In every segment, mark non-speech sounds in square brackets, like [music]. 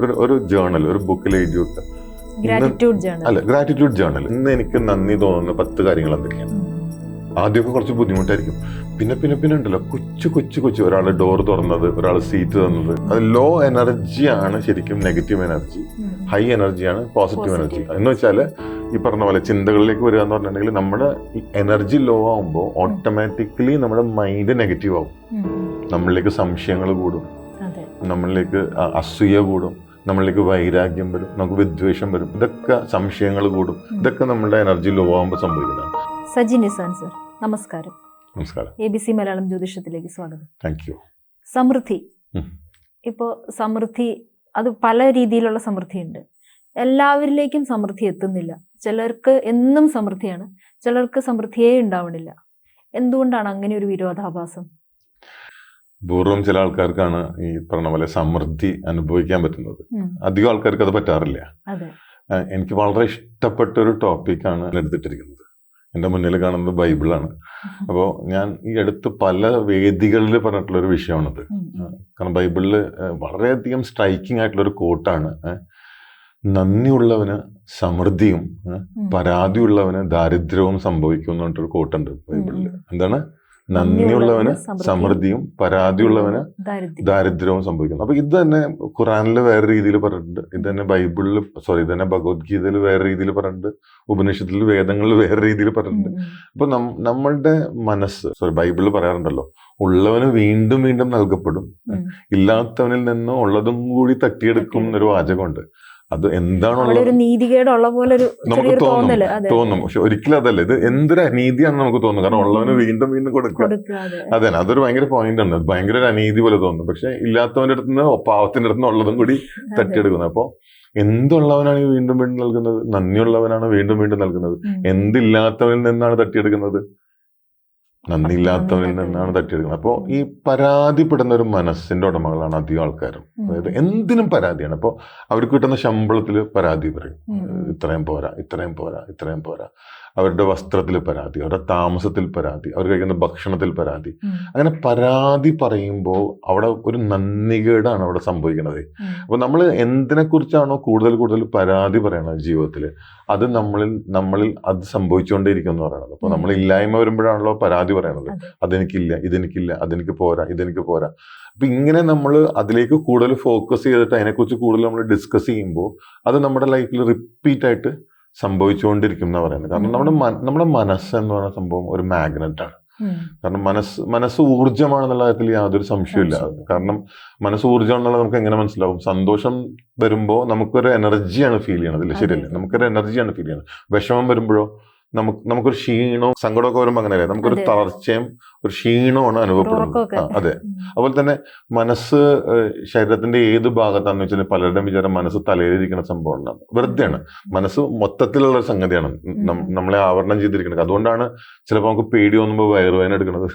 ഒരു ഒരു ജേണൽ ഒരു ബുക്കിൽ എഴുതി വെക്കുക അല്ല ഗ്രാറ്റിറ്റ്യൂഡ് ജേണൽ ഇന്ന് എനിക്ക് നന്ദി തോന്നുന്ന പത്ത് കാര്യങ്ങൾ എന്തൊക്കെയാണ്. ആദ്യമൊക്കെ കുറച്ച് ബുദ്ധിമുട്ടായിരിക്കും. പിന്നെ പിന്നെ പിന്നെ ഉണ്ടല്ലോ കൊച്ചു കൊച്ചു കൊച്ചു ഒരാൾ ഡോർ തുറന്നത് ഒരാൾ സീറ്റ് തന്നത്. അത് ലോ എനർജിയാണ് ശരിക്കും നെഗറ്റീവ് എനർജി ഹൈ എനർജിയാണ് പോസിറ്റീവ് എനർജി എന്ന് വെച്ചാൽ ഈ പറഞ്ഞ പോലെ ചിന്തകളിലേക്ക് വരിക എന്ന് പറഞ്ഞിട്ടുണ്ടെങ്കിൽ നമ്മുടെ എനർജി ലോ ആകുമ്പോൾ ഓട്ടോമാറ്റിക്കലി നമ്മുടെ മൈൻഡ് നെഗറ്റീവ് ആവും. നമ്മളിലേക്ക് സംശയങ്ങൾ കൂടും. നമ്മളിലേക്ക് അസൂയ കൂടും. നമ്മളിലേക്ക് വൈരാഗ്യം വരും നമുക്ക് വിദ്വേഷം വരും. ഇതൊക്കെ സംശയങ്ങൾ കൂടും. ഇതൊക്കെ നമ്മുടെ എനർജി ലോ ആകുമ്പോൾ സംഭവിക്കുന്നതാണ്. സജി നിസാൻ സർ നമസ്കാരം. നമസ്കാരം. എ ബി സി മലയാളം ജ്യോതിഷത്തിലേക്ക് സ്വാഗതം. താങ്ക് യു സമൃദ്ധി. ഇപ്പോൾ സമൃദ്ധി അത് പല രീതിയിലുള്ള സമൃദ്ധിയുണ്ട്. എല്ലാവരിലേക്കും സമൃദ്ധി എത്തുന്നില്ല. ചിലർക്ക് എന്നും സമൃദ്ധിയാണ് ചിലർക്ക് സമൃദ്ധിയേ ഉണ്ടാവണില്ല. എന്തുകൊണ്ടാണ് അങ്ങനെ ഒരു വിരോധാഭാസം? പൂർവം ചില ആൾക്കാർക്കാണ് ഈ പറഞ്ഞ പോലെ സമൃദ്ധി അനുഭവിക്കാൻ പറ്റുന്നത്. അധികം ആൾക്കാർക്ക് അത് പറ്റാറില്ല. എനിക്ക് വളരെ ഇഷ്ടപ്പെട്ട ഒരു ടോപ്പിക്കാണ് എടുത്തിട്ടിരിക്കുന്നത്. എന്റെ മുന്നിൽ കാണുന്നത് ബൈബിളാണ്. അപ്പോൾ ഞാൻ ഈ അടുത്ത് പല വേദികളിൽ പറഞ്ഞിട്ടുള്ള ഒരു വിഷയമാണത് കാരണം ബൈബിളിൽ വളരെയധികം സ്ട്രൈക്കിംഗ് ആയിട്ടുള്ള ഒരു കോട്ടാണ് നന്ദിയുള്ളവന് സമൃദ്ധിയും. പരാതിയുള്ളവന് ദാരിദ്ര്യവും സംഭവിക്കും എന്ന് പറഞ്ഞിട്ടൊരു കോട്ടുണ്ട് ബൈബിളിൽ. എന്താണ്? നന്ദിയുള്ളവന് സമൃദ്ധിയും പരാതിയുള്ളവന് ദാരിദ്ര്യവും സംഭവിക്കുന്നു. അപ്പൊ ഇത് തന്നെ ഖുറാനിൽ വേറെ രീതിയിൽ പറഞ്ഞിട്ടുണ്ട്. ഇത് തന്നെ ബൈബിളിൽ സോറി ഇത് തന്നെ ഭഗവത്ഗീതയിൽ വേറെ രീതിയിൽ പറഞ്ഞിട്ടുണ്ട്. ഉപനിഷത്തിൽ വേദങ്ങളിൽ വേറെ രീതിയിൽ പറഞ്ഞിട്ടുണ്ട്. അപ്പൊ നമ്മളുടെ മനസ്സ് സോറി ബൈബിളിൽ പറയാറുണ്ടല്ലോ ഉള്ളവന് വീണ്ടും വീണ്ടും നൽകപ്പെടും. ഇല്ലാത്തവനിൽ നിന്ന് ഉള്ളതും കൂടി തട്ടിയെടുക്കും. എന്നൊരു വാചകമുണ്ട്. അത് എന്താണുള്ളത്? നീതികേടുള്ള പോലെ ഒരു നമുക്ക് തോന്നും തോന്നും. പക്ഷെ ഒരിക്കലും അതല്ല. ഇത് എന്തൊരു അനീതിയാണെന്ന് നമുക്ക് തോന്നും. കാരണം ഉള്ളവന് വീണ്ടും വീണ്ടും കൊടുക്കുക. അതെ. അതെ അതൊരു ഭയങ്കര പോയിന്റ് ആണ്. ഭയങ്കര ഒരു അനീതി പോലെ തോന്നും. പക്ഷെ ഇല്ലാത്തവന്റെ അടുത്ത് നിന്ന് പാവത്തിന്റെ അടുത്ത് നിന്ന് ഉള്ളതും കൂടി. തട്ടിയെടുക്കുന്നത്. അപ്പോൾ എന്തുള്ളവനാണ് വീണ്ടും വീണ്ടും നൽകുന്നത്? നന്ദിയുള്ളവനാണ് വീണ്ടും വീണ്ടും നൽകുന്നത്. എന്തില്ലാത്തവനിൽ നിന്നാണ് തട്ടിയെടുക്കുന്നത്? നന്ദിയില്ലാത്തവനിൽ നിന്നാണ് തട്ടിയെടുക്കുന്നത്. അപ്പോൾ ഈ പരാതിപ്പെടുന്ന ഒരു മനസ്സിന്റെ ഉടമകളാണ് അധികം ആൾക്കാരും അതായത് എന്തിനും പരാതിയാണ്. അപ്പോൾ അവർക്ക് കിട്ടുന്ന ശമ്പളത്തിൽ പരാതി പറയും. ഇത്രയും പോരാ ഇത്രയും പോരാ ഇത്രയും പോരാ. അവരുടെ വസ്ത്രത്തിൽ പരാതി അവരുടെ താമസത്തിൽ പരാതി അവർ കഴിക്കുന്ന ഭക്ഷണത്തിൽ പരാതി. അങ്ങനെ പരാതി പറയുമ്പോൾ അവിടെ ഒരു നന്ദികേടാണ് അവിടെ സംഭവിക്കുന്നത്. അപ്പോൾ അപ്പൊ നമ്മൾ എന്തിനെക്കുറിച്ചാണോ കൂടുതൽ കൂടുതൽ പരാതി പറയണത് ജീവിതത്തിൽ അത് നമ്മളിൽ നമ്മളിൽ അത് സംഭവിച്ചുകൊണ്ടേയിരിക്കും എന്ന് പറയുന്നത്. അപ്പൊ നമ്മൾ ഇല്ലായ്മ വരുമ്പോഴാണല്ലോ പരാതി പറയണത്. അതെ. അതെനിക്കില്ല ഇതെനിക്കില്ല അതെനിക്ക് പോരാ ഇതെനിക്ക് പോരാ. അപ്പൊ ഇങ്ങനെ നമ്മൾ അതിലേക്ക് കൂടുതൽ ഫോക്കസ് ചെയ്തിട്ട് അതിനെക്കുറിച്ച് കൂടുതൽ നമ്മൾ ഡിസ്കസ് ചെയ്യുമ്പോൾ അത് നമ്മുടെ ലൈഫിൽ റിപ്പീറ്റ് ആയിട്ട് സംഭവിച്ചുകൊണ്ടിരിക്കും എന്ന് പറയുന്നത്. കാരണം നമ്മുടെ നമ്മുടെ മനസ്സ് എന്ന് പറയുന്ന സംഭവം ഒരു മാഗ്നറ്റ് ആണ്. കാരണം മനസ്സ് മനസ്സ് ഊർജമാണെന്നുള്ള കാര്യത്തിൽ യാതൊരു സംശയമില്ല. കാരണം മനസ്സ് ഊർജമാണെന്നുള്ളത് നമുക്ക് എങ്ങനെ മനസ്സിലാവും? സന്തോഷം വരുമ്പോൾ നമുക്കൊരു എനർജിയാണ് ഫീൽ ചെയ്യണത്. അല്ലേ ശരിയല്ലേ. നമുക്കൊരു എനർജിയാണ് ഫീൽ ചെയ്യണത്. വിഷമം വരുമ്പോഴോ നമുക്ക് നമുക്കൊരു ക്ഷീണവും സങ്കടമൊക്കെ വരുമ്പോൾ അങ്ങനെയല്ലേ? നമുക്കൊരു. തളർച്ചയും ഒരു ക്ഷീണമാണ് അനുഭവപ്പെടുന്നത്. അതെ. അതുപോലെ തന്നെ മനസ്സ് ശരീരത്തിന്റെ ഏത് ഭാഗത്താന്ന് വെച്ചാൽ പലരുടെയും വിചാരം മനസ്സ് തലയിലിരിക്കുന്ന സംഭവമാണ് വെറുതെയാണ്. മനസ്സ് മൊത്തത്തിലുള്ള ഒരു സംഗതിയാണ്. നമ്മളെ ആവരണം ചെയ്തിരിക്കുന്നത്. അതുകൊണ്ടാണ് ചിലപ്പോൾ നമുക്ക് പേടി തോന്നുമ്പോൾ വയറുവേദന എടുക്കുന്നത്.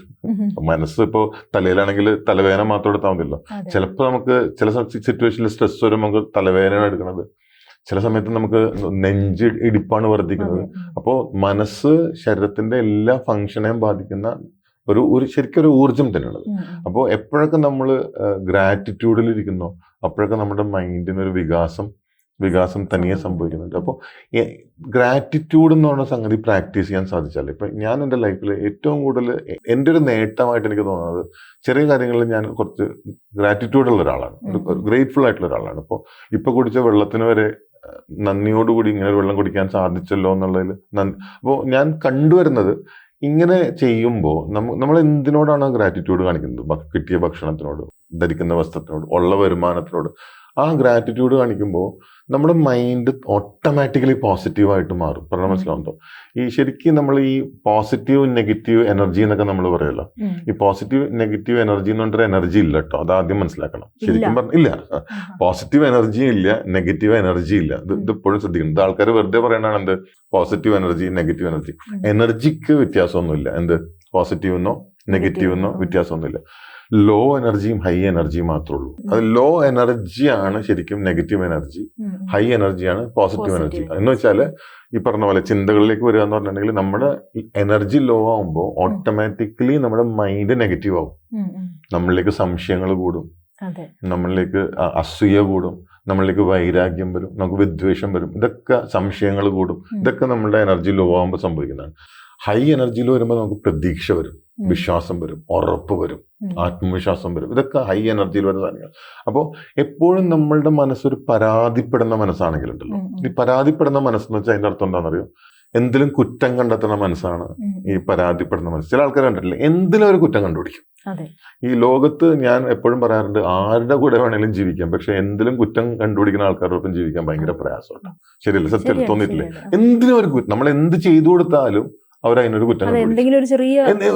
മനസ്സ് ഇപ്പോൾ തലയിലാണെങ്കിൽ തലവേദന മാത്രം എടുത്താൽ മതിയല്ലോ. ചിലപ്പോൾ നമുക്ക് ചില സിറ്റുവേഷനിൽ സ്ട്രെസ് വരുമ്പോൾ നമുക്ക് തലവേദന എടുക്കുന്നത്. ചില സമയത്ത് നമുക്ക് നെഞ്ച് ഇടിപ്പാണ് വർദ്ധിക്കുന്നത്. അപ്പോൾ മനസ്സ് ശരീരത്തിന്റെ എല്ലാ ഫങ്ഷനെയും ബാധിക്കുന്ന ഒരു ഒരു ശരിക്കും ഒരു ഊർജം തന്നെയാണ് ഉം. അപ്പോൾ എപ്പോഴൊക്കെ നമ്മൾ ഗ്രാറ്റിറ്റ്യൂഡിൽ ഇരിക്കുന്നോ അപ്പോഴൊക്കെ നമ്മുടെ മൈൻഡിന് ഒരു വികാസം വികാസം തനിയെ സംഭവിക്കുന്നുണ്ട്. അപ്പോൾ ഗ്രാറ്റിറ്റ്യൂഡ് എന്ന് പറയുന്ന സംഗതി പ്രാക്ടീസ് ചെയ്യാൻ സാധിച്ചാൽ ഇപ്പൊ ഞാൻ എന്റെ ലൈഫിൽ ഏറ്റവും കൂടുതൽ എന്റെ ഒരു നേട്ടമായിട്ട് എനിക്ക് തോന്നുന്നത് ചെറിയ കാര്യങ്ങളിൽ ഞാൻ കുറച്ച് ഗ്രാറ്റിറ്റ്യൂഡ് ഉള്ള ഒരാളാണ്. ഗ്രേറ്റ്ഫുൾ ആയിട്ടുള്ള ഒരാളാണ്. അപ്പോൾ ഇപ്പൊ കുടിച്ച വെള്ളത്തിന് വരെ നന്ദിയോടുകൂടി ഇങ്ങനെ വെള്ളം കുടിക്കാൻ സാധിച്ചല്ലോ എന്നുള്ളതിൽ നന്ദി അപ്പോൾ ഞാൻ കണ്ടുവരുന്നത് ഇങ്ങനെ ചെയ്യുമ്പോൾ നമ്മ നമ്മൾ എന്തിനോടാണ് ഗ്രാറ്റിറ്റ്യൂഡ് കാണിക്കുന്നത് കിട്ടിയ ഭക്ഷണത്തിനോട് ധരിക്കുന്ന വസ്ത്രത്തിനോട് ഉള്ള വരുമാനത്തിനോട്? ആ ഗ്രാറ്റിറ്റ്യൂഡ് കാണിക്കുമ്പോൾ നമ്മുടെ മൈൻഡ് ഓട്ടോമാറ്റിക്കലി പോസിറ്റീവായിട്ട് മാറും. പറഞ്ഞാൽ മനസ്സിലാവുന്നോ ഈ ശരിക്കും നമ്മൾ ഈ പോസിറ്റീവ് നെഗറ്റീവ് എനർജി എന്നൊക്കെ നമ്മൾ പറയുമല്ലോ ഈ പോസിറ്റീവ് നെഗറ്റീവ് എനർജി എന്ന് പറഞ്ഞൊരു എനർജി ഇല്ല കേട്ടോ. അത് ആദ്യം മനസ്സിലാക്കണം. ശരിക്കും പറഞ്ഞ ഇല്ല. പോസിറ്റീവ് എനർജിയും ഇല്ല നെഗറ്റീവ് എനർജി ഇല്ല. ഇത് ഇത് എപ്പോഴും ശ്രദ്ധിക്കണം. ഇത് ആൾക്കാർ വെറുതെ പറയണതാണ് എന്ത്? പോസിറ്റീവ് എനർജി നെഗറ്റീവ് എനർജി എനർജിക്ക് വ്യത്യാസമൊന്നുമില്ല. എന്ത്? പോസിറ്റീവ് എന്നോ നെഗറ്റീവ് എന്നോ. വ്യത്യാസമൊന്നുമില്ല. ലോ എനർജിയും ഹൈ എനർജിയും മാത്രമേ ഉള്ളൂ അത് ലോ എനർജിയാണ് ശരിക്കും നെഗറ്റീവ് എനർജി. ഹൈ എനർജിയാണ് പോസിറ്റീവ് എനർജി എന്ന് വെച്ചാൽ ഈ പറഞ്ഞ പോലെ ചിന്തകളിലേക്ക് വരിക എന്ന് പറഞ്ഞിട്ടുണ്ടെങ്കിൽ നമ്മുടെ എനർജി ലോ ആവുമ്പോൾ ഓട്ടോമാറ്റിക്കലി നമ്മുടെ മൈൻഡ് നെഗറ്റീവ് ആവും. നമ്മളിലേക്ക് സംശയങ്ങൾ കൂടും. നമ്മളിലേക്ക് അസൂയ കൂടും. നമ്മളിലേക്ക് വൈരാഗ്യം വരും. നമുക്ക് വിദ്വേഷം വരും. ഇതൊക്കെ സംശയങ്ങൾ കൂടും. ഇതൊക്കെ നമ്മുടെ എനർജി ലോ ആകുമ്പോൾ സംഭവിക്കുന്നതാണ്. ഹൈ എനർജിയിൽ വരുമ്പോൾ നമുക്ക് പ്രതീക്ഷ വരും. വിശ്വാസം വരും ഉറപ്പ് വരും ആത്മവിശ്വാസം വരും. ഇതൊക്കെ ഹൈ എനർജിയിൽ വരുന്ന സാധനങ്ങൾ. അപ്പോൾ എപ്പോഴും നമ്മളുടെ മനസ്സൊരു പരാതിപ്പെടുന്ന മനസ്സാണെങ്കിലുണ്ടല്ലോ. ഈ പരാതിപ്പെടുന്ന മനസ്സെന്ന് വെച്ചാൽ അതിന്റെ അർത്ഥം എന്താണെന്നറിയോ? എന്തിലും കുറ്റം കണ്ടെത്തുന്ന മനസ്സാണ് ഈ പരാതിപ്പെടുന്ന മനസ്സ്. ചില ആൾക്കാർ കണ്ടിട്ടില്ല? എന്തിലും ഒരു കുറ്റം കണ്ടുപിടിക്കും. ഈ ലോകത്ത് ഞാൻ എപ്പോഴും പറയാറുണ്ട് ആരുടെ കൂടെ വേണേലും ജീവിക്കാം. പക്ഷെ എന്തിലും കുറ്റം കണ്ടുപിടിക്കുന്ന ആൾക്കാരോടൊപ്പം ജീവിക്കാൻ ഭയങ്കര പ്രയാസമുണ്ട്. ശരിയല്ല? സത്യം തോന്നിയിട്ടില്ലേ? എന്തിനും ഒരു കുറ്റം നമ്മൾ എന്ത് ചെയ്തു കൊടുത്താലും അവർ അതിനൊരു കുറ്റം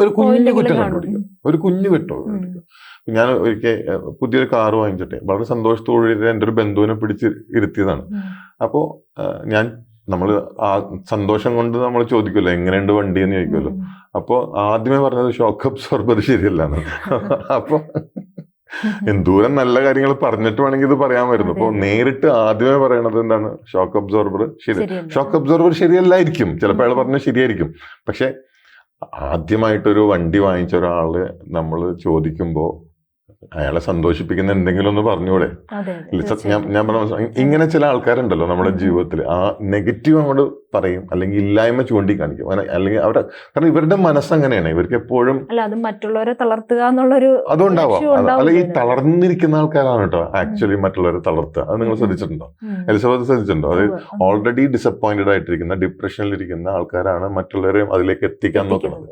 ഒരു കുഞ്ഞു കുറ്റം കണ്ടുപിടിക്കും. ഒരു കുഞ്ഞു കുറ്റം കണ്ടുപിടിക്കും. ഞാൻ ഒരിക്കൽ പുതിയൊരു കാർ വാങ്ങിച്ചിട്ടെ വളരെ സന്തോഷത്തോടെ എന്റെ ഒരു ബന്ധുവിനെ പിടിച്ച് ഇരുത്തിയതാണ്. അപ്പോൾ ഞാൻ നമ്മൾ ആ സന്തോഷം കൊണ്ട് നമ്മൾ ചോദിക്കുമല്ലോ എങ്ങനെയുണ്ട് വണ്ടി എന്ന് ചോദിക്കുമല്ലോ അപ്പോൾ അപ്പോ ആദ്യമേ പറഞ്ഞത് ഷോക്ക് അബ്സോർബർ ശരിയല്ല അപ്പൊ [laughs] എന്തോരം നല്ല കാര്യങ്ങൾ പറഞ്ഞിട്ട് വേണമെങ്കിൽ ഇത് പറയാമായിരുന്നു വരുന്നു. അപ്പൊ നേരിട്ട് ആദ്യമേ പറയണത് എന്താണ്? ഷോക്ക് അബ്സോർബർ ശരി. ഷോക്ക് അബ്സോർബർ ശരിയല്ലായിരിക്കും. ചിലപ്പോൾ അയാൾ പറഞ്ഞാൽ ശരിയായിരിക്കും. പക്ഷെ ആദ്യമായിട്ടൊരു വണ്ടി വാങ്ങിച്ച ഒരാൾ നമ്മൾ ചോദിക്കുമ്പോ അയാളെ സന്തോഷിപ്പിക്കുന്ന എന്തെങ്കിലും ഒന്ന് പറഞ്ഞൂടെ. ഞാൻ ഞാൻ പറഞ്ഞ ഇങ്ങനെ ചില ആൾക്കാരുണ്ടല്ലോ നമ്മുടെ ജീവിതത്തിൽ ആ നെഗറ്റീവ് അങ്ങോട്ട് പറയും അല്ലെങ്കിൽ ഇല്ലായ്മ ചൂണ്ടിക്കാണിക്കും. കാണിക്കും അല്ലെങ്കിൽ അവരുടെ കാരണം ഇവരുടെ മനസ്സങ്ങനെയാണ്. ഇവർക്ക് എപ്പോഴും അല്ല അത് മറ്റുള്ളവരെ തളർത്തുക എന്നുള്ളൊരു അതുണ്ടാവാം. അല്ല ഈ. തളർന്നിരിക്കുന്ന ആൾക്കാരാണ് കേട്ടോ. ആക്ച്വലി മറ്റുള്ളവരെ തളർത്തുക. അത് നിങ്ങൾ. ശ്രദ്ധിച്ചിട്ടുണ്ടോ. എലിസബത്ത് ശ്രദ്ധിച്ചിട്ടുണ്ടോ? അത് ഓൾറെഡി ഡിസപ്പോയിന്റഡ് ആയിട്ടിരിക്കുന്ന ഡിപ്രഷനിലിരിക്കുന്ന ആൾക്കാരാണ് മറ്റുള്ളവരെയും അതിലേക്ക് എത്തിക്കാൻ നോക്കുന്നത്.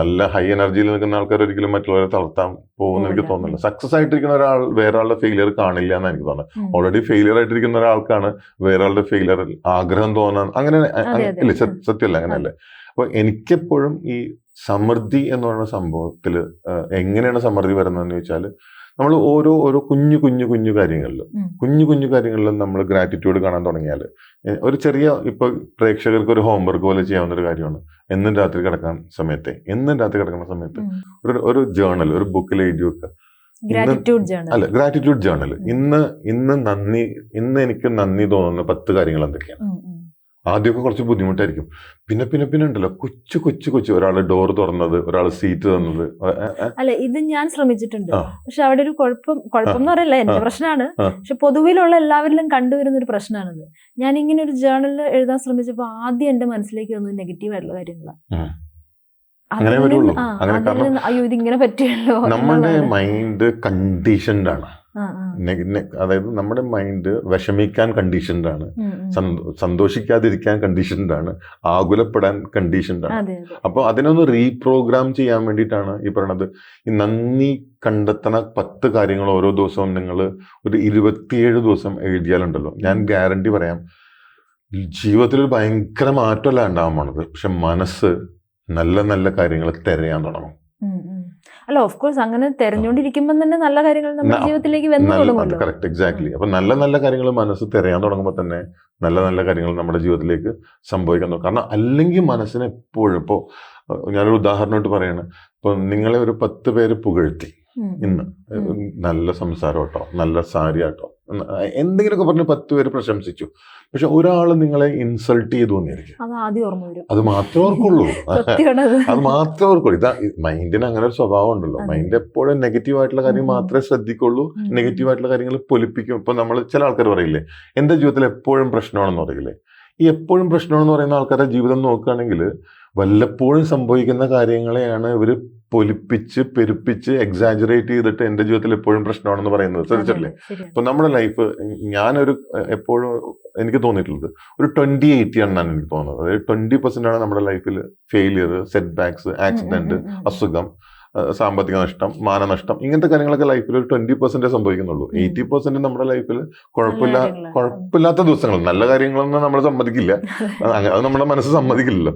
നല്ല ഹൈ എനർജിയിൽ നിൽക്കുന്ന ആൾക്കാർ ഒരിക്കലും മറ്റുള്ളവരെ തളർത്താൻ പോകുമെന്ന് എനിക്ക് പോവില്ല. തോന്നുന്നില്ല സക്സസ് ആയിട്ടിരിക്കുന്ന ഒരാൾ വേറൊരാളുടെ ആളുടെ ഫെയിലിയർ കാണില്ല എന്ന് എനിക്ക് തോന്നുന്നത്. ഓൾറെഡി ഫെയിലിയർ ആയിട്ടിരിക്കുന്ന ഒരാൾക്കാണ് വേറൊരാളുടെ ആളുടെ ഫെയിലിയർ ആഗ്രഹം തോന്നാൻ അങ്ങനെ. ഇല്ല സത്യമല്ല അങ്ങനെയല്ലേ? അപ്പൊ എനിക്കെപ്പോഴും ഈ സമൃദ്ധി എന്ന് പറയുന്ന സംഭവത്തിൽ എങ്ങനെയാണ് സമൃദ്ധി വരുന്നതെന്ന് ചോദിച്ചാൽ നമ്മൾ ഓരോ ഓരോ കുഞ്ഞു കുഞ്ഞു കുഞ്ഞു കാര്യങ്ങളിലും കുഞ്ഞു കുഞ്ഞു കാര്യങ്ങളിൽ നമ്മൾ ഗ്രാറ്റിറ്റ്യൂഡ് കാണാൻ തുടങ്ങിയാൽ ഒരു ചെറിയ ഇപ്പൊ പ്രേക്ഷകർക്ക് ഒരു ഹോംവർക്ക് പോലെ ചെയ്യാവുന്ന ഒരു കാര്യമാണ്. എന്നും രാത്രി കിടക്കാൻ സമയത്തെ എന്നും രാത്രി കിടക്കുന്ന സമയത്ത് ഒരു ഒരു ജേണൽ ഒരു ബുക്കിൽ എഴുതി വെക്കുക. ഗ്രാറ്റിറ്റ്യൂഡ് ജേണൽ അല്ല ഗ്രാറ്റിറ്റ്യൂഡ് ജേണൽ ഇന്ന് ഇന്ന് നന്ദി ഇന്ന് എനിക്ക് നന്ദി തോന്നുന്ന പത്ത് കാര്യങ്ങൾ എന്തൊക്കെയാണ്. ആദ്യമൊക്കെ കുറച്ച് ബുദ്ധിമുട്ടായിരിക്കും. പിന്നെ പിന്നെ പിന്നെ ഉണ്ടല്ലോ കൊച്ചു കൊച്ചു കൊച്ചു ഒരാൾ ഡോർ തുറന്നത് ഒരാൾ സീറ്റ് തന്നത്. അല്ല ഇത് ഞാൻ ശ്രമിച്ചിട്ടുണ്ട്. പക്ഷെ അവിടെ ഒരു കുഴപ്പം കുഴപ്പം എന്ന് പറയല്ല എന്റെ പ്രശ്നമാണ്. പക്ഷെ പൊതുവിലുള്ള എല്ലാവരിലും കണ്ടുവരുന്ന ഒരു പ്രശ്നമാണിത്. ഞാൻ ഇങ്ങനെ ഒരു ജേണലിൽ എഴുതാൻ ശ്രമിച്ചപ്പോൾ ആദ്യം എന്റെ മനസ്സിലേക്ക് വന്നത് നെഗറ്റീവ് ആയിട്ടുള്ള കാര്യങ്ങളാണ്. അങ്ങനെ വരുള്ളൂ. അങ്ങനെ കാരണം അയ്യോ ഇത് ഇങ്ങനെ പറ്റിയല്ലോ നമ്മുടെ മൈൻഡ് കണ്ടീഷൻഡ് ആണ്. അതായത് നമ്മുടെ മൈൻഡ് വിഷമിക്കാൻ കണ്ടീഷൻഡ് ആണ്. സന്തോഷിക്കാതിരിക്കാൻ കണ്ടീഷൻഡ് ആണ്. ആകുലപ്പെടാൻ കണ്ടീഷൻഡ് ആണ്. അപ്പോൾ അതിനൊന്ന് റീപ്രോഗ്രാം ചെയ്യാൻ വേണ്ടിയിട്ടാണ് ഈ പറയണത്. ഈ നന്ദി കണ്ടെത്തണ പത്ത് കാര്യങ്ങൾ ഓരോ ദിവസവും നിങ്ങൾ ഒരു ഇരുപത്തിയേഴ് ദിവസം എഴുതിയാലുണ്ടല്ലോ. ഞാൻ ഗ്യാരണ്ടി പറയാം ജീവിതത്തിൽ ഒരു ഭയങ്കര മാറ്റമല്ല ഉണ്ടാവാൻ പോണത്. പക്ഷെ മനസ്സ് നല്ല നല്ല കാര്യങ്ങൾ തിരയാൻ തുടങ്ങും. അല്ല ഓഫ് കോഴ്സ് അങ്ങനെ തെരഞ്ഞുകൊണ്ടിരിക്കുമ്പോൾ തന്നെ നല്ല കാര്യങ്ങൾ നമ്മുടെ ജീവിതത്തിലേക്ക് വന്നു കറക്റ്റ് എക്സാക്ട്ലി അപ്പൊ നല്ല നല്ല കാര്യങ്ങൾ മനസ്സ് തിരയാൻ തുടങ്ങുമ്പോൾ തന്നെ നല്ല നല്ല കാര്യങ്ങൾ നമ്മുടെ ജീവിതത്തിലേക്ക് സംഭവിക്കാൻ തുടങ്ങും. കാരണം അല്ലെങ്കിൽ മനസ്സിന് എപ്പോഴും ഇപ്പോൾ ഞാനൊരു ഉദാഹരണമായിട്ട് പറയാണ്. ഇപ്പൊ നിങ്ങളെ ഒരു പത്ത് പേര് പുകഴ്ത്തി. ഇന്ന്. നല്ല സംസാരം കേട്ടോ നല്ല സാരി ആട്ടോ എന്തെങ്കിലുമൊക്കെ പറഞ്ഞ് പത്ത് പേര് പ്രശംസിച്ചു. പക്ഷെ ഒരാൾ നിങ്ങളെ ഇൻസൾട്ട് ചെയ്തു അത് മാത്രമേ ഓർക്കുള്ളൂ. [laughs] അത് മാത്രമേ ഓർക്കുള്ളൂ. ഇതാ മൈൻഡിന് അങ്ങനെ ഒരു സ്വഭാവം ഉണ്ടല്ലോ. മൈൻഡ് എപ്പോഴും നെഗറ്റീവ് ആയിട്ടുള്ള കാര്യം. മാത്രമേ ശ്രദ്ധിക്കുള്ളൂ. നെഗറ്റീവ് ആയിട്ടുള്ള കാര്യങ്ങൾ പൊലിപ്പിക്കും. ഇപ്പൊ നമ്മൾ ചില ആൾക്കാർ പറയില്ലേ എന്റെ ജീവിതത്തിൽ എപ്പോഴും പ്രശ്നമാണെന്ന് പറയില്ലേ? ഈ എപ്പോഴും പ്രശ്നമാണെന്ന് പറയുന്ന ആൾക്കാരുടെ ജീവിതം നോക്കുകയാണെങ്കിൽ വല്ലപ്പോഴും സംഭവിക്കുന്ന കാര്യങ്ങളെയാണ് ഇവർ പൊലിപ്പിച്ച് പെരുപ്പിച്ച് എക്സാജറേറ്റ് ചെയ്തിട്ട് എന്റെ ജീവിതത്തിൽ എപ്പോഴും പ്രശ്നമാണെന്ന് പറയുന്നത്. ശ്രദ്ധിച്ചല്ലേ അപ്പൊ നമ്മുടെ ലൈഫ് ഞാനൊരു എപ്പോഴും എനിക്ക് തോന്നിയിട്ടുള്ളത് ഒരു ട്വന്റി എയ്റ്റി ഞാൻ എനിക്ക് തോന്നുന്നത്. അതായത് ട്വന്റി പെർസെന്റ് ആണ് നമ്മുടെ ലൈഫിൽ ഫെയിലിയർ സെറ്റ് ബാക്സ് ആക്സിഡന്റ്. അസുഖം. സാമ്പത്തിക നഷ്ടം മാനനഷ്ടം ഇങ്ങനത്തെ കാര്യങ്ങളൊക്കെ ലൈഫിൽ ഒരു ട്വന്റി പെർസെന്റ് സംഭവിക്കുന്നുള്ളൂ. എയ്റ്റി പെർസെന്റ് നമ്മുടെ ലൈഫിൽ കുഴപ്പമില്ല കുഴപ്പമില്ലാത്ത ദിവസങ്ങൾ നല്ല കാര്യങ്ങളൊന്നും നമ്മൾ സമ്മതിക്കില്ല. [laughs] അത് നമ്മുടെ മനസ്സ് സമ്മതിക്കില്ലല്ലോ.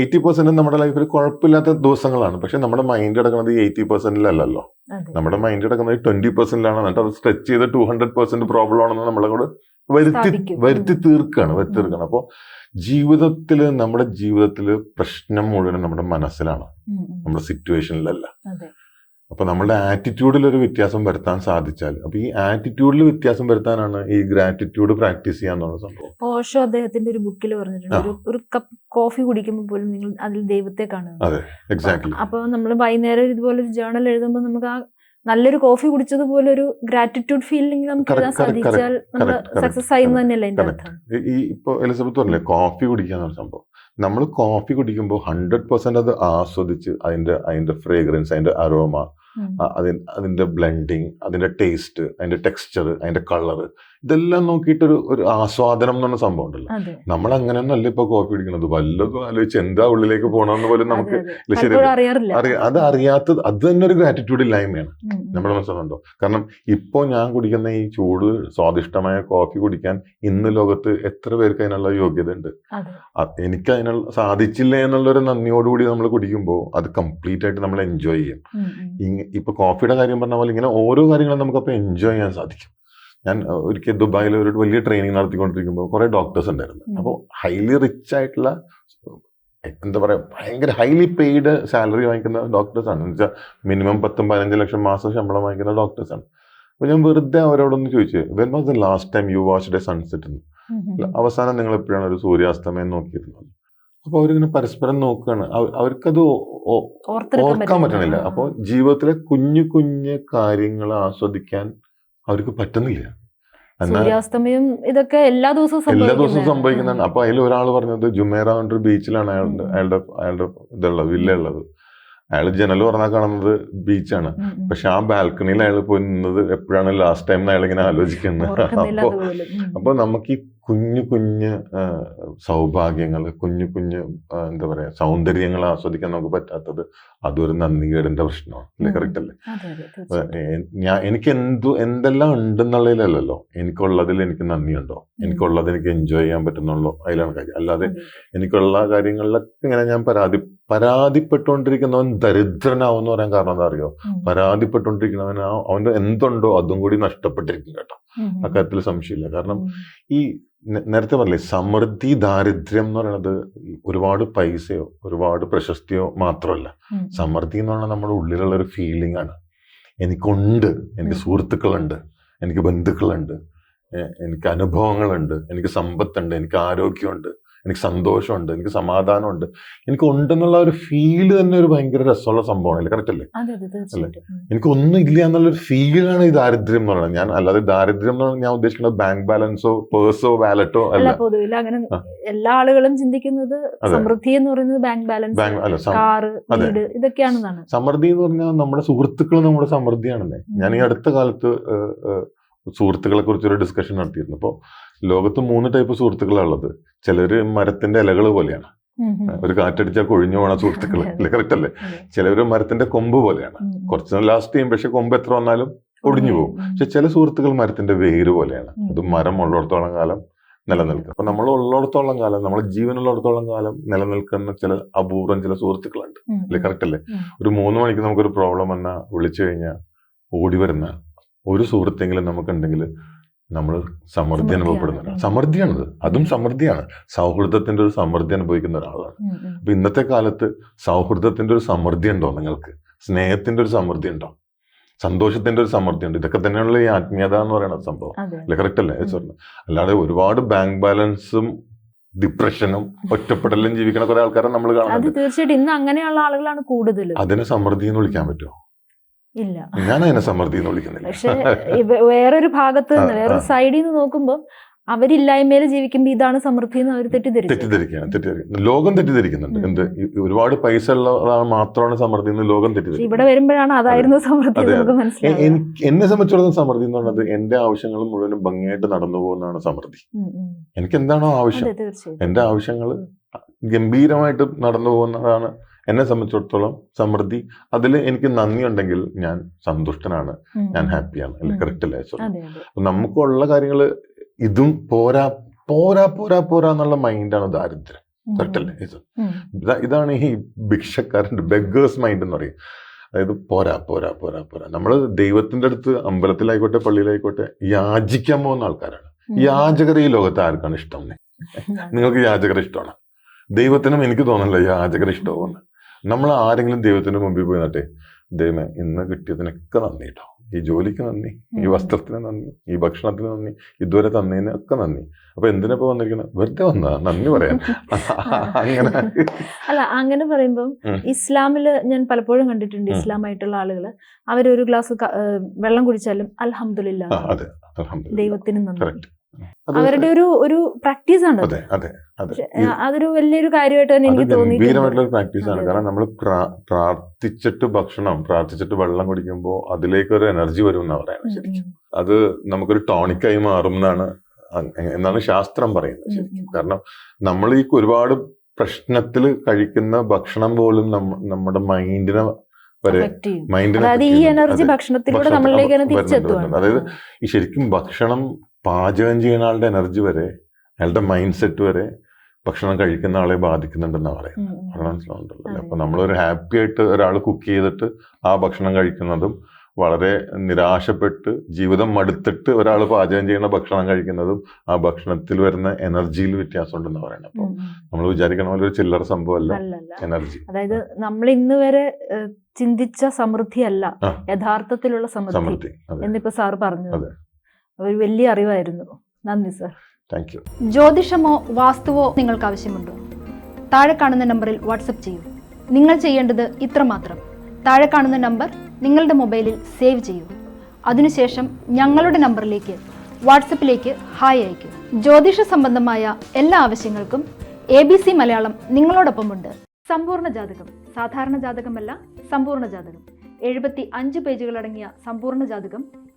എയ്റ്റി പെർസെന്റ് നമ്മുടെ ലൈഫിൽ കുഴപ്പമില്ലാത്ത ദിവസങ്ങളാണ്. പക്ഷെ നമ്മുടെ മൈൻഡ് അടക്കുന്നത് എയ്റ്റി പെർസെന്റിലല്ലോ നമ്മുടെ മൈൻഡ് അടക്കുന്നത് ട്വന്റി പെർസെന്റിലാണ് എന്നിട്ട് അത് സ്ട്രെച്ച് ചെയ്ത് ടു ഹൺഡ്രഡ് പെർസെന്റ് പ്രോബ്ലം ആണെന്ന് നമ്മളെ കൂടെ വരുത്തി. വരുത്തി തീർക്കുകയാണ് വരുത്തി തീർക്കുകയാണ് അപ്പോൾ ജീവിതത്തിൽ നമ്മുടെ ജീവിതത്തിൽ പ്രശ്നം മുഴുവൻ നമ്മുടെ മനസ്സിലാണ്. നമ്മുടെ സിറ്റുവേഷനിലല്ല. അപ്പൊ നമ്മളുടെ ആറ്റിറ്റ്യൂഡിൽ ഒരു വ്യത്യാസം വരുത്താൻ സാധിച്ചാൽ അപ്പൊ ഈ ആറ്റിറ്റ്യൂഡിൽ വ്യത്യാസം വരുത്താനാണ് ഈ ഗ്രാറ്റിറ്റ്യൂഡ് പ്രാക്ടീസ് ചെയ്യാന്നുള്ള സംഭവം. ഓഷോ അദ്ദേഹത്തിന്റെ ഒരു ബുക്കിൽ പറഞ്ഞിട്ടുണ്ട്. ഒരു ഒരു കപ്പ് കോഫി കുടിക്കുമ്പോൾ പോലും നിങ്ങൾ അതിൽ ദൈവത്തെ കാണുക. അതെ എക്സാക്ട്ലി അപ്പൊ നമ്മൾ വൈകുന്നേരം ഇതുപോലെ ഒരു ജേണൽ എഴുതുമ്പോൾ നമുക്ക് ആ നല്ലൊരു കോഫി കുടിച്ചതുപോലെ ഒരു ഗ്രാറ്റിറ്റ്യൂഡ് ഫീലിംഗ് നമുക്ക് എഴുതാൻ സാധിച്ചാൽ നമ്മൾ സക്സസ് ആയി എന്ന് തന്നെയല്ലേ എന്റെ അർത്ഥം? ഈ- ഈ എലിസബത്ത് പറഞ്ഞില്ലേ കോഫി കുടിക്കുക സംഭവം. നമ്മൾ കോഫി കുടിക്കുമ്പോൾ ഹൺഡ്രഡ് പെർസെന്റ് അത് ആസ്വദിച്ച് അതിന്റെ അതിന്റെ ഫ്രേഗ്രൻസ് അതിന്റെ അരോമ അതിന്റെ ബ്ലെൻഡിങ് അതിന്റെ ടേസ്റ്റ് അതിന്റെ ടെക്സ്ചർ അതിന്റെ കളർ ഇതെല്ലാം നോക്കിയിട്ടൊരു ഒരു ആസ്വാദനം എന്ന് പറഞ്ഞ സംഭവം ഉണ്ടല്ലോ. നമ്മൾ അങ്ങനെയൊന്നും അല്ല ഇപ്പൊ കോപ്പി കുടിക്കുന്നത് വല്ലതും ആലോചിച്ച് എന്താ ഉള്ളിലേക്ക് പോകണമെന്ന് പോലും നമുക്ക് അതെ, അറിയാത്തത് അത് തന്നെ ഒരു ഗ്രാറ്റിറ്റ്യൂഡ് ഇല്ലായ്മയാണ്. നമ്മുടെ മനസ്സിലുണ്ടോ? കാരണം ഇപ്പോൾ ഞാൻ കുടിക്കുന്ന ഈ ചൂട് സ്വാദിഷ്ടമായ കോഫി കുടിക്കാൻ ഇന്ന് ലോകത്ത് എത്ര പേർക്ക് അതിനുള്ള യോഗ്യത ഉണ്ട് എനിക്ക് അതിനുള്ള സാധിച്ചില്ല എന്നുള്ളൊരു നന്ദിയോടുകൂടി നമ്മൾ കുടിക്കുമ്പോൾ അത് കംപ്ലീറ്റ് ആയിട്ട് നമ്മൾ എൻജോയ് ചെയ്യും. ഇപ്പൊ കോഫിയുടെ കാര്യം പറഞ്ഞ പോലെ ഇങ്ങനെ ഓരോ കാര്യങ്ങളും നമുക്ക് അപ്പൊ എൻജോയ് ചെയ്യാൻ സാധിക്കും. ഞാൻ ഒരിക്കൽ ദുബായിൽ ഒരു വലിയ ട്രെയിനിങ് നടത്തിക്കൊണ്ടിരിക്കുമ്പോൾ കുറേ ഡോക്ടേഴ്സ് ഉണ്ടായിരുന്നു. അപ്പോൾ ഹൈലി റിച്ച് ആയിട്ടുള്ള എന്താ പറയുക ഭയങ്കര ഹൈലി പെയ്ഡ് സാലറി വാങ്ങിക്കുന്ന ഡോക്ടേഴ്സാണ് എന്ന് വെച്ചാൽ മിനിമം പത്തും പതിനഞ്ച് ലക്ഷം മാസം ശമ്പളം വാങ്ങിക്കുന്ന ഡോക്ടേഴ്സാണ് അപ്പോൾ അപ്പൊ ഞാൻ വെറുതെ അവരോടൊന്ന് ചോദിച്ചു when was the last time you watch the sunset എന്ന്. അവസാനം നിങ്ങൾ എപ്പോഴാണ് ഒരു സൂര്യാസ്തമയം നോക്കിയിരുന്നത്? അപ്പൊ അവരിങ്ങനെ പരസ്പരം നോക്കുകയാണ്. അവർക്കത് ഓർക്കാൻ പറ്റണില്ല അപ്പോൾ ജീവിതത്തിലെ കുഞ്ഞു കുഞ്ഞു കാര്യങ്ങൾ ആസ്വദിക്കാൻ അവർക്ക് പറ്റുന്നില്ല. സൂര്യാസ്തമയം ഇതൊക്കെ എല്ലാ ദിവസവും എല്ലാ ദിവസവും സംഭവിക്കുന്നതാണ്. അപ്പൊ അതിൽ ഒരാൾ പറഞ്ഞത് ജുമേറ ബീച്ചിലാണ് അയാളുടെ. അയാളുടെ അയാളുടെ ഇതുള്ളത് വില്ല ഉള്ളത് അയാൾ ജനൽ പറഞ്ഞാൽ കാണുന്നത് ബീച്ചാണ്. പക്ഷെ ആ ബാൽക്കണിയിൽ അയാൾ പോയി നിന്നത് എപ്പോഴാണ് ലാസ്റ്റ് ടൈം അയാൾ ഇങ്ങനെ ആലോചിക്കുന്നത്. അപ്പൊ അപ്പൊ നമുക്ക് ഈ കുഞ്ഞു കുഞ്ഞ് സൗഭാഗ്യങ്ങൾ കുഞ്ഞു കുഞ്ഞു എന്താ പറയാ സൗന്ദര്യങ്ങൾ ആസ്വദിക്കാൻ നമുക്ക് പറ്റാത്തത് അതൊരു നന്ദികേടിന്റെ പ്രശ്നമാണ്. അല്ലേ. കറക്റ്റ് അല്ലേ? ഞാൻ എനിക്ക് എന്തു എന്തെല്ലാം ഉണ്ടെന്നുള്ളതിലല്ലോ എനിക്കുള്ളതിൽ എനിക്ക് നന്ദിയുണ്ടോ? എനിക്കുള്ളത് എനിക്ക് എൻജോയ് ചെയ്യാൻ പറ്റുന്നുള്ളൂ അതിലാണ് കാര്യം. അല്ലാതെ എനിക്കുള്ള കാര്യങ്ങളിലൊക്കെ ഇങ്ങനെ ഞാൻ പരാതി പരാതിപ്പെട്ടുകൊണ്ടിരിക്കുന്നവൻ ദരിദ്രനാവെന്ന് പറയാൻ കാരണം എന്താ അറിയോ. പരാതിപ്പെട്ടുകൊണ്ടിരിക്കുന്നവൻ അവന്റെ എന്തുണ്ടോ അതും കൂടി നഷ്ടപ്പെട്ടിരിക്കും കേട്ടോ. അക്കാര്യത്തിൽ സംശയമില്ല. കാരണം ഈ നേരത്തെ പറഞ്ഞില്ലേ സമൃദ്ധി ദാരിദ്ര്യം എന്ന് പറയുന്നത് ഒരുപാട് പൈസയോ ഒരുപാട് പ്രശസ്തിയോ മാത്രമല്ല. സമൃദ്ധി എന്ന് പറഞ്ഞാൽ നമ്മുടെ ഉള്ളിലുള്ള ഒരു ഫീലിംഗ് ആണ്. എനിക്കുണ്ട് എനിക്ക്. സുഹൃത്തുക്കളുണ്ട് എനിക്ക് ബന്ധുക്കളുണ്ട് എനിക്ക് അനുഭവങ്ങളുണ്ട് എനിക്ക് സമ്പത്തുണ്ട് എനിക്ക് ആരോഗ്യമുണ്ട് എനിക്ക് സന്തോഷമുണ്ട് എനിക്ക് സമാധാനമുണ്ട്. എനിക്ക് ഉണ്ടെന്നുള്ള ഒരു ഫീൽ തന്നെ ഒരു ഭയങ്കര രസമുള്ള സംഭവമാണ് കറക്റ്റ് അല്ലേ? അതെ എനിക്ക് ഒന്നും ഇല്ല എന്നുള്ളൊരു ഫീലാണ് ഈ ദാരിദ്ര്യം എന്ന് പറയുന്നത്. ഞാൻ അല്ലാതെ ദാരിദ്ര്യം എന്ന് പറഞ്ഞാൽ ഞാൻ ഉദ്ദേശിക്കുന്നത് ബാങ്ക് ബാലൻസോ പേഴ്സോ വാലറ്റോ അല്ല അല്ല. പൊതുവിൽ അങ്ങനെ എല്ലാ ആളുകളും ചിന്തിക്കുന്നത് സമൃദ്ധി എന്ന് പറയുന്നത് ബാങ്ക് ബാലൻസ് അല്ല കാറ് വീട് ഇതൊക്കെയാണെന്നാണ്. സമൃദ്ധി എന്ന് പറഞ്ഞാൽ നമ്മുടെ സുഹൃത്തുക്കൾ നമ്മുടെ സമൃദ്ധിയാണല്ലേ? ഞാൻ ഈ അടുത്ത കാലത്ത് സുഹൃത്തുക്കളെ കുറിച്ചൊരു ഡിസ്കഷൻ നടത്തിയിരുന്നു. അപ്പോൾ ലോകത്ത് മൂന്ന് ടൈപ്പ് സുഹൃത്തുക്കളാണ് ഉള്ളത്. ചിലര് മരത്തിന്റെ ഇലകൾ പോലെയാണ്. ഒരു കാറ്റടിച്ചാൽ കൊഴിഞ്ഞു പോണ സുഹൃത്തുക്കൾ. അല്ലേ? കറക്റ്റ് അല്ലേ ചിലവർ മരത്തിന്റെ കൊമ്പ് പോലെയാണ്. കുറച്ച് ലാസ്റ്റ് ചെയ്യും പക്ഷെ കൊമ്പ് എത്ര വന്നാലും ഒടിഞ്ഞു പോകും. പക്ഷെ ചില സുഹൃത്തുക്കൾ മരത്തിന്റെ വേര് പോലെയാണ്. അത് മരം ഉള്ളിടത്തോളം കാലം നിലനിൽക്കും. അപ്പൊ നമ്മൾ ഉള്ളിടത്തോളം കാലം നമ്മൾ ജീവനുള്ളിടത്തോളം കാലം നിലനിൽക്കുന്ന ചില അപൂർവം ചില സുഹൃത്തുക്കളുണ്ട്. അല്ലെ. കറക്റ്റ് അല്ലേ? ഒരു മൂന്ന് മണിക്ക് നമുക്കൊരു പ്രോബ്ലം വന്നാൽ വിളിച്ചു കഴിഞ്ഞാൽ ഓടി വരുന്ന ഒരു സുഹൃത്തെങ്കിലും നമുക്കുണ്ടെങ്കിൽ നമ്മൾ സമൃദ്ധി സമൃദ്ധിയാണ്. അനുഭവപ്പെടുന്നുണ്ട് സമൃദ്ധിയാണത്. അതും സമൃദ്ധിയാണ്. സൗഹൃദത്തിന്റെ ഒരു സമൃദ്ധി അനുഭവിക്കുന്ന ഒരാളാണ്. അപ്പൊ ഇന്നത്തെ കാലത്ത് സൗഹൃദത്തിന്റെ ഒരു സമൃദ്ധി ഉണ്ടോ നിങ്ങൾക്ക്? സ്നേഹത്തിന്റെ ഒരു സമൃദ്ധി ഉണ്ടോ? സന്തോഷത്തിന്റെ ഒരു സമൃദ്ധി ഉണ്ട്? ഇതൊക്കെ തന്നെയുള്ള ഈ ആത്മീയത എന്ന് പറയുന്ന സംഭവം. അല്ലെ? കറക്റ്റ് അല്ലേ? സ്വർണം അല്ലാതെ ഒരുപാട് ബാങ്ക് ബാലൻസും ഡിപ്രഷനും ഒറ്റപ്പെടലും ജീവിക്കുന്ന കുറെ ആൾക്കാരെ നമ്മൾ കാണുന്നത് തീർച്ചയായിട്ടും ഇന്ന് അങ്ങനെയുള്ള ആളുകളാണ് കൂടുതൽ അതിനെ സമൃദ്ധി എന്ന് വിളിക്കാൻ പറ്റുമോ? ഇല്ല. ഞാൻ അതിനെ സമൃദ്ധി എന്ന് വിളിക്കുന്നില്ല. പക്ഷെ വേറൊരു ഭാഗത്ത് നിന്ന് വേറെ വേറൊരു സൈഡിൽ നിന്ന് നോക്കുമ്പോൾ അവരില്ലായ്മയിൽ ജീവിക്കുമ്പോൾ ഇതാണ് സമൃദ്ധി എന്ന് അവർ തെറ്റിദ്ധരിക്കും തെറ്റിദ്ധരിക്കുകയാണ് തെറ്റിദ്ധരിക്കും ലോകം തെറ്റിദ്ധരിക്കുന്നുണ്ട്. എന്ത്? ഒരുപാട് പൈസ ഉള്ളതാണ് മാത്രമാണ് സമൃദ്ധി എന്ന് ലോകം തെറ്റിദ്ധരിക്കും ഇവിടെ വരുമ്പോഴാണ് അതായിരുന്നു സമൃദ്ധി എന്ന് നമുക്ക് എന്നെ സംബന്ധിച്ചിടത്തോളം സമൃദ്ധി എന്ന് പറയുന്നത് എന്റെ ആവശ്യങ്ങൾ മുഴുവനും ഭംഗിയായിട്ട് നടന്നു പോകുന്നതാണ് സമൃദ്ധി. എനിക്ക് എന്താണോ ആവശ്യം? എന്റെ ആവശ്യങ്ങൾ ഗംഭീരമായിട്ട് നടന്നു പോകുന്നതാണ് എന്നെ സംബന്ധിച്ചിടത്തോളം സമൃദ്ധി. അതിൽ എനിക്ക് നന്ദി ഉണ്ടെങ്കിൽ ഞാൻ സന്തുഷ്ടനാണ്. ഞാൻ ഹാപ്പിയാണ്. അല്ലെ? കറക്റ്റ് അല്ലേ? സോ അതെ അതെ. അപ്പൊ നമുക്കുള്ള കാര്യങ്ങൾ ഇതും പോരാ പോരാ പോരാ പോരാ എന്നുള്ള മൈൻഡാണ് ദാരിദ്ര്യം. ഉം, കറക്റ്റ് അല്ലേ? ഇത് ഇതാണ് ഈ ഭിക്ഷക്കാരന്റെ ബെഗേഴ്സ് മൈൻഡ് എന്ന് പറയും. അതായത് പോരാ പോരാ പോരാ പോരാ. നമ്മൾ ദൈവത്തിന്റെ അടുത്ത് അമ്പലത്തിലായിക്കോട്ടെ പള്ളിയിലായിക്കോട്ടെ യാചിക്കാൻ പോകുന്ന ആൾക്കാരാണ്. ഉം. യാചകരെ ഈ ലോകത്ത് ആർക്കാണ് ഇഷ്ടം? നിങ്ങൾക്ക് യാചകരെ ഇഷ്ടമാണ്. ദൈവത്തിനും എനിക്ക് തോന്നുന്നില്ല യാചകരെ ഇഷ്ടമാവുമെന്ന്. നമ്മൾ ആരെങ്കിലും ദൈവത്തിന്റെ മുമ്പിൽ പോയി നട്ടെ ദൈവമേ ഇന്ന് കിട്ടിയതിനൊക്കെ നന്ദി കേട്ടോ ഈ ജോലിക്ക് നന്ദി ഈ. വസ്ത്രത്തിന് നന്ദി ഈ ഭക്ഷണത്തിന് നന്ദി ഇതുവരെ തന്നതിന് ഒക്കെ നന്ദി. അപ്പൊ എന്തിനാ വന്നിരിക്കണം? വെറുതെ വന്നാ നന്ദി പറയാൻ. അങ്ങനെ. അല്ല അങ്ങനെ പറയുമ്പോൾ. ഇസ്ലാമിൽ ഞാൻ പലപ്പോഴും കണ്ടിട്ടുണ്ട്. ഇസ്ലാമായിട്ടുള്ള ആളുകൾ അവരൊരു ഗ്ലാസ് വെള്ളം കുടിച്ചാലും അലഹമില്ല. ദൈവത്തിന് നന്ദി. അവരുടെ ഒരു ഒരു പ്രാക്ടീസ് ആണ് അതെ അതെ അതെ. അതൊരു വലിയൊരു കാര്യമായിട്ട് തന്നെ എനിക്ക് തോന്നി ഗംഭീരമായിട്ടുള്ള പ്രാക്ടീസ് ആണ്. കാരണം നമ്മൾ പ്രാർത്ഥിച്ചിട്ട് ഭക്ഷണം പ്രാർത്ഥിച്ചിട്ട് വെള്ളം കുടിക്കുമ്പോൾ അതിലേക്ക് ഒരു എനർജി വരും എന്നാ പറയുന്നത് ശരിക്കും. അത് നമുക്കൊരു ടോണിക്കായി മാറും എന്നാണ് എന്നാണ് ശാസ്ത്രം പറയുന്നത് ശരിക്കും. കാരണം നമ്മൾ ഈ ഒരുപാട് പ്രശ്നത്തിൽ കഴിക്കുന്ന ഭക്ഷണം പോലും നമ്മുടെ മൈൻഡിനെ വരെ മൈൻഡിനെ അതായത് ഈ എനർജി. ഭക്ഷണത്തിലൂടെ നമ്മളിലേക്ക് അതായത് ഈ ശരിക്കും ഭക്ഷണം പാചകം ചെയ്യുന്ന ആളുടെ എനർജി വരെ അയാളുടെ മൈൻഡ് സെറ്റ് വരെ ഭക്ഷണം കഴിക്കുന്ന ആളെ ബാധിക്കുന്നുണ്ടെന്നാണ് പറയാം ഉം, ഉം. പറഞ്ഞാൽ മനസ്സിലാവുന്നുണ്ടല്ലോ. അപ്പൊ നമ്മളൊരു ഹാപ്പി ആയിട്ട് ഒരാൾ കുക്ക് ചെയ്തിട്ട് ആ ഭക്ഷണം കഴിക്കുന്നതും വളരെ നിരാശപ്പെട്ട് ജീവിതം മടുത്തിട്ട് ഒരാൾ പാചകം ചെയ്യുന്ന ഭക്ഷണം കഴിക്കുന്നതും ആ ഭക്ഷണത്തിൽ വരുന്ന എനർജിയിൽ വ്യത്യാസം ഉണ്ടെന്ന് പറയുന്നത് അപ്പൊ ഉം, ഉം. നമ്മൾ വിചാരിക്കണ പോലെ ഒരു ചില്ലറ സംഭവമല്ല എനർജി അതായത് നമ്മൾ ഇന്ന് വരെ ചിന്തിച്ച സമൃദ്ധിയല്ല. യഥാർത്ഥത്തിലുള്ള സമൃദ്ധി സമൃദ്ധി എന്നിപ്പോ സാർ പറഞ്ഞു. ഒരു വലിയ അറിവായിരുന്നു. നന്ദി സർ. താങ്ക് യു ജ്യോതിഷമോ വാസ്തുവോ നിങ്ങൾക്ക് ആവശ്യമുണ്ടോ? താഴെ കാണുന്ന നമ്പറിൽ വാട്സപ്പ് ചെയ്യൂ. നിങ്ങൾ ചെയ്യേണ്ടത് ഇത്രമാത്രം താഴെ കാണുന്ന നമ്പർ നിങ്ങളുടെ മൊബൈലിൽ സേവ് ചെയ്യൂ. അതിനുശേഷം ഞങ്ങളുടെ നമ്പറിലേക്ക് വാട്സപ്പിലേക്ക് ഹായ് അയയ്ക്കൂ. ജ്യോതിഷ സംബന്ധമായ എല്ലാ ആവശ്യങ്ങൾക്കും എ ബി സി മലയാളം നിങ്ങളോടൊപ്പമുണ്ട്. സമ്പൂർണ ജാതകം. സാധാരണ ജാതകമല്ല സമ്പൂർണ ജാതകം. എഴുപത്തി അഞ്ച് പേജുകളടങ്ങിയ സമ്പൂർണ ജാതകം